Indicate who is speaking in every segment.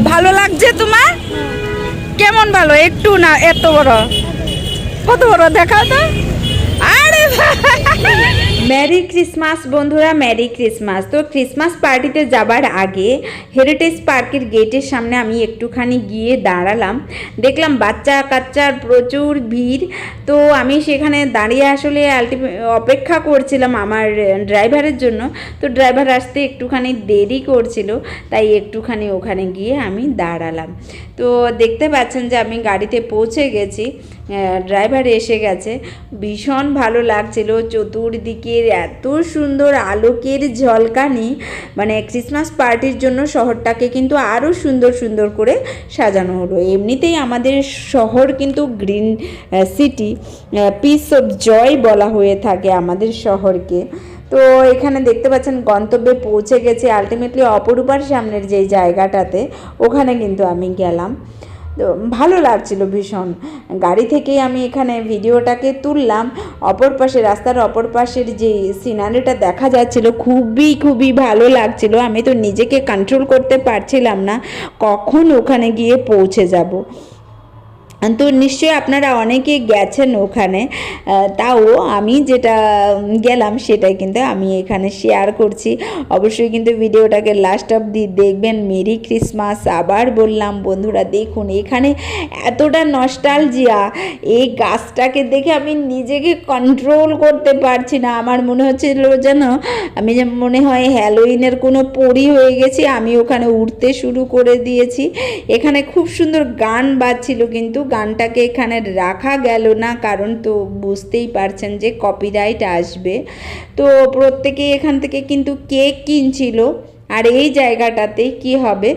Speaker 1: ভালো লাগছে তোমার? কেমন ভালো? একটু না এত বড়। কত বড়? দেখাও তো। আরে
Speaker 2: ম্যারি ক্রিসমাস বন্ধুরা ম্যারি ক্রিসমাস তো ক্রিসমাস পার্টিতে যাবার আগে হেরিটেজ পার্কের গেটের সামনে আমি একটুখানি গিয়ে দাঁড়ালাম। দেখলাম বাচ্চা কাচ্চার প্রচুর ভিড়। তো আমি সেখানে দাঁড়িয়ে আসলে আলটিমে অপেক্ষা করছিলাম আমার ড্রাইভারের জন্য। তো ড্রাইভার আসতে একটুখানি দেরি করছিল, তাই একটুখানি ওখানে গিয়ে আমি দাঁড়ালাম। তো দেখতে পাচ্ছেন যে আমি গাড়িতে পৌঁছে গেছি। ড্রাইভার এসে গেছে। ভীষণ ভালো লাগছিল চতুর্দিকের এত সুন্দর আলোকের ঝলকানি। মানে ক্রিসমাস পার্টির জন্য শহরটাকে কিন্তু আরও সুন্দর সুন্দর করে সাজানো হলো। এমনিতেই আমাদের শহর কিন্তু green city piece of joy বলা হয়ে থাকে আমাদের শহরকে। তো এখানে দেখতে পাচ্ছেন গন্তব্যে পৌঁছে গেছি। আলটিমেটলি অপরূপার সামনের যেই জায়গাটাতে, ওখানে কিন্তু আমি গেলাম। তো ভালো লাগছিল ভীষণ। গাড়ি থেকেই আমি এখানে ভিডিওটাকে তুললাম। অপর পাশে, রাস্তার অপর পাশের যে সিনারিটা দেখা যাচ্ছিল, খুবই খুবই ভালো লাগছিল। আমি তো নিজেকে কন্ট্রোল করতে পারছিলাম না। কখন ওখানে গিয়ে পৌঁছে যাব? তো নিশ্চয়ই আপনারা অনেকে গেছেন ওখানে তাও আমি যেটা গেলাম সেটাই কিন্তু আমি এখানে শেয়ার করছি। অবশ্যই কিন্তু ভিডিওটাকে লাস্ট অবধি দেখবেন। মেরি ক্রিসমাস আবার বললাম, বন্ধুরা দেখুন এখানে এতটা নস্টালজিয়া এই গাছটাকে দেখে আমি নিজেকে কন্ট্রোল করতে পারছি না। আমার মনে হচ্ছিল যেন, আমি যে মনে হয় হ্যালোইনের কোনো পরি হয়ে গেছি, আমি ওখানে উঠতে শুরু করে দিয়েছি। এখানে খুব সুন্দর গান বাজছিল কিন্তু গানটাকে এখানে রাখা গেল না, কারণ তো বুঝতেই পারছেন যে কপিরাইট আসবে। তো প্রত্যেকেই এখান থেকে কিন্তু কেক কিনছিল। আর এই জায়গাটাতে কি হবে?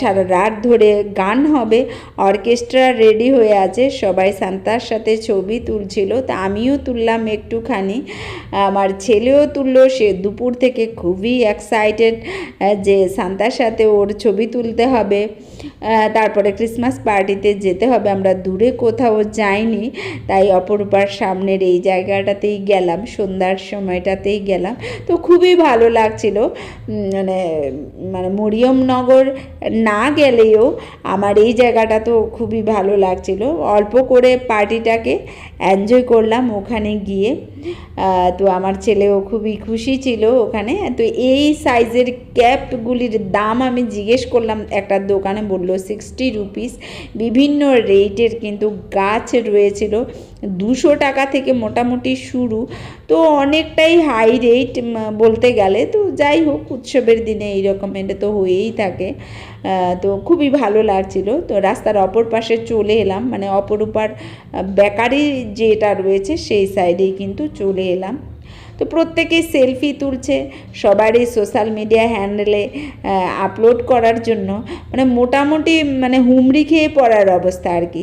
Speaker 2: সারা রাত ধরে গান হবে, অর্কেস্ট্রা রেডি হয়ে আছে, সবাই সান্তার সাথে ছবি তুলছিল, তা আমিও তুললাম একটুখানি। আমার ছেলেও তুললো, সে দুপুর থেকে খুবই এক্সাইটেড যে সান্তার সাথে ওর ছবি তুলতে হবে। তারপরে ক্রিসমাস পার্টিতে যেতে হবে, আমরা দূরে কোথাও যাইনি, তাই অপরূপার সামনের এই জায়গাটাতেই গেলাম, সন্ধ্যার সময়টাতেই গেলাম। তো খুবই ভালো লাগছিল মানে মানে মরিয়মনগর না গেলেও আমার এই জায়গাটা তো খুবই ভালো লাগছিল। অল্প করে পার্টিটাকে এনজয় করলাম ওখানে গিয়ে। তো আমার ছেলেও খুবই খুশি ছিল ওখানে। তো এই সাইজের ক্যাপগুলির দাম আমি জিজ্ঞেস করলাম, একটা দোকানে বলল সিক্সটি রুপিস বিভিন্ন রেটের কিন্তু গাছ রয়েছিল। দুশো টাকা থেকে মোটামুটি শুরু। তো অনেকটাই হাই রেট বলতে গেলে। তো যাই হোক, উৎসবের দিনে এই এটা তো হয়েই থাকে। তো খুবই ভালো লাগছিল। তো রাস্তার অপর পাশে চলে এলাম। মানে অপরূপার বেকারি যেটা রয়েছে, সেই সাইডেই কিন্তু চলে এলাম। তো প্রত্যেকেই সেলফি তুলছে, সবারই সোশ্যাল মিডিয়া হ্যান্ডেলে আপলোড করার জন্য। মানে মোটামুটি মানে হুমড়ি খেয়ে পড়ার অবস্থা আর কি।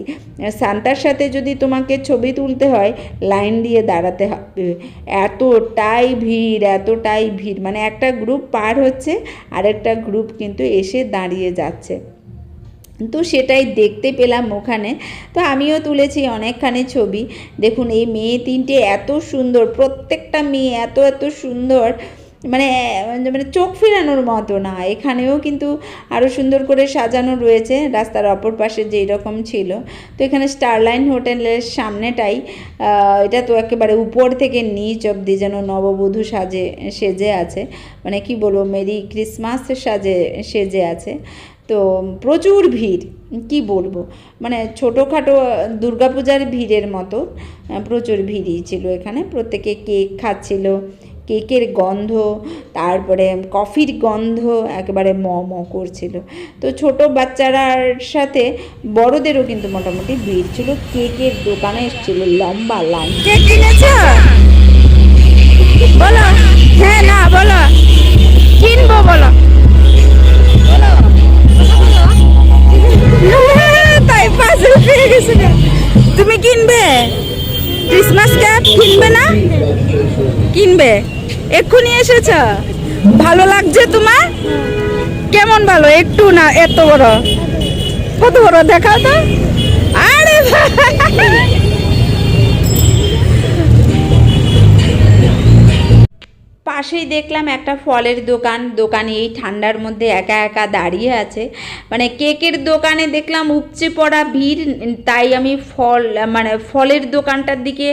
Speaker 2: সান্তার সাথে যদি তোমাকে ছবি তুলতে হয় লাইন দিয়ে দাঁড়াতে হবে এতটাই ভিড় এতটাই ভিড়। মানে একটা গ্রুপ পার হচ্ছে, আরেকটা গ্রুপ কিন্তু এসে দাঁড়িয়ে যাচ্ছে। তো সেটাই দেখতে পেলাম ওখানে। তো আমিও তুলেছি অনেকখানি ছবি। দেখুন, এই মেয়ে তিনটে এত সুন্দর, প্রত্যেকটা মেয়ে এত এত সুন্দর। মানে মানে চোখ ফেরানোর মতো না। এখানেও কিন্তু আরও সুন্দর করে সাজানো রয়েছে। রাস্তার অপর পাশে যেই রকম ছিল। তো এখানে স্টারলাইন হোটেলের সামনেটাই এটা তো একেবারে উপর থেকে নিচ অবধি যেন নববধূ সাজে, সেজে আছে। মানে কি বলব, মেরি ক্রিসমাস সাজে, সেজে আছে। তো প্রচুর ভিড়, কি বলব? মানে ছোটোখাটো দুর্গাপূজার ভিড়ের মতো প্রচুর ভিড়ই ছিল এখানে। প্রত্যেকে কেক খাচ্ছিল, কেকের গন্ধ, তারপরে কফির গন্ধ একেবারে ম ম করছিল। তো ছোট বাচ্চারার সাথে বড়দেরও কিন্তু মোটামুটি ভিড় ছিল। কেকের দোকানে এসেছিল লম্বা লাইন
Speaker 1: বলো। হ্যাঁ না, বলো। ক্যাপ কিনবে না? কিনবে। এক্ষুনি এসেছ? ভালো লাগছে তোমার? কেমন ভালো? একটু না, এত বড়। কত বড়? দেখাও তো। আরে
Speaker 2: পাশেই দেখলাম একটা ফলের দোকান। দোকানে এই ঠান্ডার মধ্যে একা একা দাঁড়িয়ে আছে। মানে কেকের দোকানে দেখলাম উপচে পড়া ভিড়, তাই আমি ফল মানে ফলের দোকানটার দিকে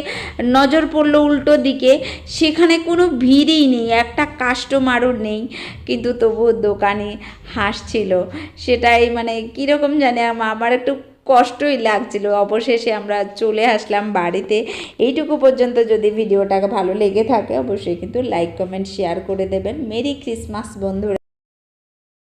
Speaker 2: নজর পড়ল উল্টো দিকে। সেখানে কোনো ভিড়ই নেই, একটা কাস্টমারও নেই। কিন্তু তবুও দোকানে হাসছিল। সেটাই মানে কীরকম জানে, আমার একটু কষ্টই লাগছিল। অবশেষে আমরা চলে আসলাম বাড়িতে। এইটুকু পর্যন্ত যদি ভিডিওটা ভালো লেগে থাকে, অবশ্যই কিন্তু লাইক কমেন্ট শেয়ার করে দেবেন। মেরি ক্রিসমাস, বন্ধুরা।